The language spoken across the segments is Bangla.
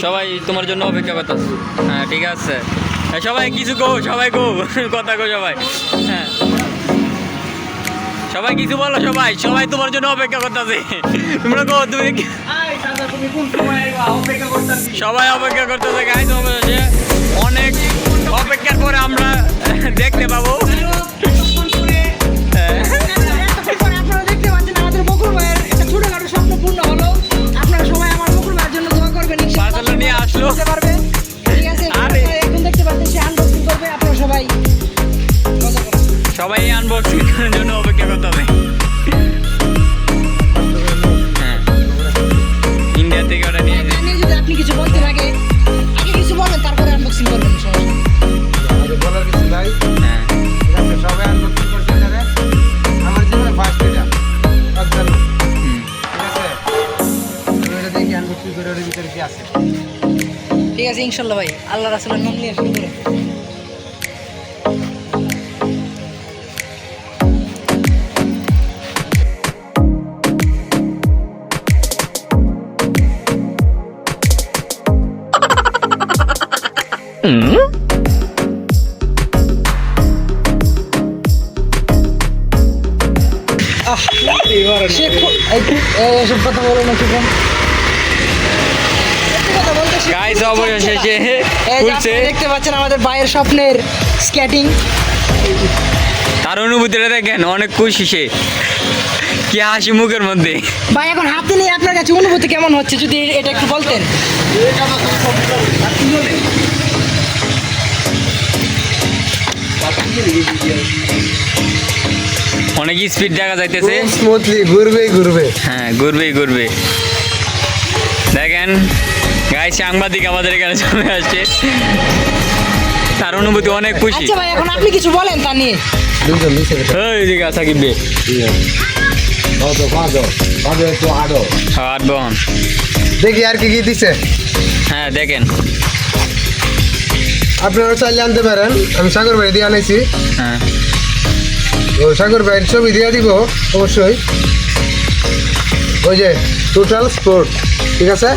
সবাই তোমার জন্য অপেক্ষা করতাম হ্যাঁ ঠিক আছে। হ্যাঁ, সবাই কিছু কো সবাই কো কথা কো সবাই। হ্যাঁ। সবাই কিছু বলো সবাই সবাই তোমার জন্য অপেক্ষা করতেছে। তোমরা কো তুমি সবাই অপেক্ষা করতেছে গাইজ অবশেষে। ঠিক আছে ইনশাল্লাহ ভাই আল্লাহ রাসুলের নাম নিয়ে শুরু করুন আহ, সে খু- এই- এই এসব কথা বলো না কি বোন? সত্যি কথা বলতে সে গাইস অবশেষে খুলছে। দেখতে পাচ্ছেন আমাদের ভাইয়ের স্বপ্নের স্কেটিং। তার অনুভূতিটা দেখেন অনেক খুশি সে। কি হাসি মুখের মধ্যে। ভাই এখন হাতে নিয়ে আপনার কাছে অনুভূতি কেমন হচ্ছে যদি এটা একটু বলতেন? অনেক স্পিড দেখা যাইতেছে। স্মুথলি ঘুরবেই ঘুরবে। হ্যাঁ ঘুরবেই ঘুরবে। দেখেন গাই সাংবাদিক আমাদের এখানে চলে আসছে। তার অনুভূতি অনেক খুশি। আচ্ছা ভাই এখন আপনি কিছু বলেন তা নিয়ে। দুজন নিচে গেছে ওই দিকে সাকিব বে ফাদো ফাদো ফাদো একটু আডো আট বহন দেখি আর কি কি দিছে। হ্যাঁ দেখেন। আপনারা চাইলে আনতে পারেন। আমি সাগর ভাই দিয়ে আনাইছি। হ্যাঁ। ও সাগর ভাইয়ের ছবি দিয়ে দিব অবশ্যই। ওই যে টোটাল স্পোর্ট ঠিক আছে?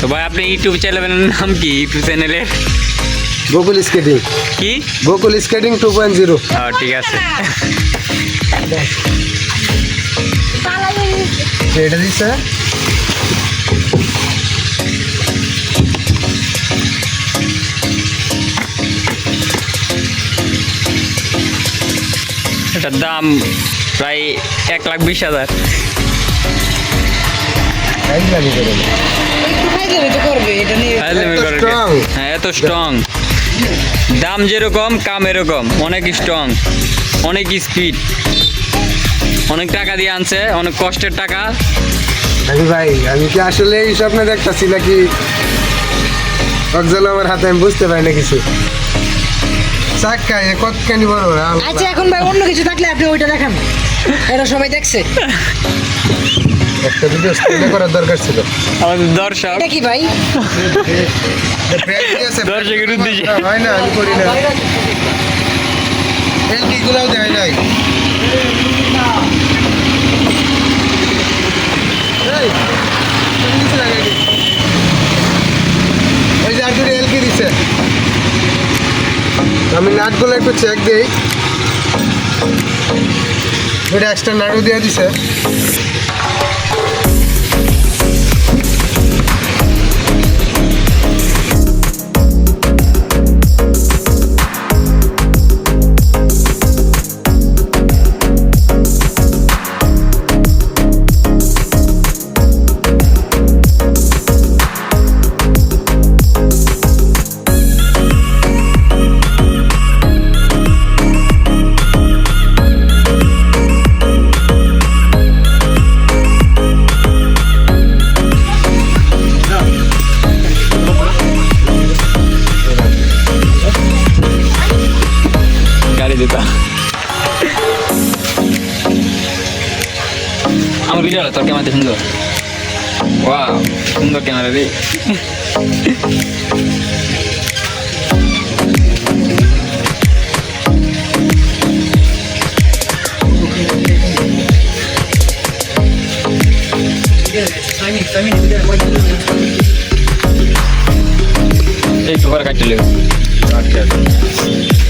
তো ভাই আপনি ইউটিউব চ্যানেলের নাম কি ইউটিউব চ্যানেলের গোকুল স্কেটিং কি Gokul skating two point zero ও ঠিক আছে এটা দিচ্ছে এটার দাম প্রায় এক লাখ বিশ হাজার করে? হ্যাঁ এত স্ট্রং দাম যেরকম কাম এরকম অনেক স্ট্রং অনেক স্পিড অনেক টাকা দিয়ে আনছে অনেক কষ্টের টাকা আমি ভাই আমি কি আসলে এই স্বপ্নে দেখতেছি নাকি অকজাল আমার হাতে আমি বুঝতে পারি না কিছু চাক্কা এ কতখানি বড় আচ্ছা এখন ভাই অন্য কিছু থাকলে আপনি ওইটা দেখান এটা সবাই দেখছে একটা ভিডিও স্ক্রিনে করার দরকার ছিল। আমাদের দর্শক। এটা কি ভাই? দর্শকের উদ্দেশ্যে। হয় না আমি করি না। এলকি গুলাও দেয় নাই। এই যে আর্জুরি এলকি দিছে। আমি নাটগুলো একটু চেক দিই। এটা এক্সট্রা নাটও দিয়ে দিছে। చూడాలి తొలకేమంటే ముందు వా ముందు కెమెరా అది Hey, cover cut to live. Not careful.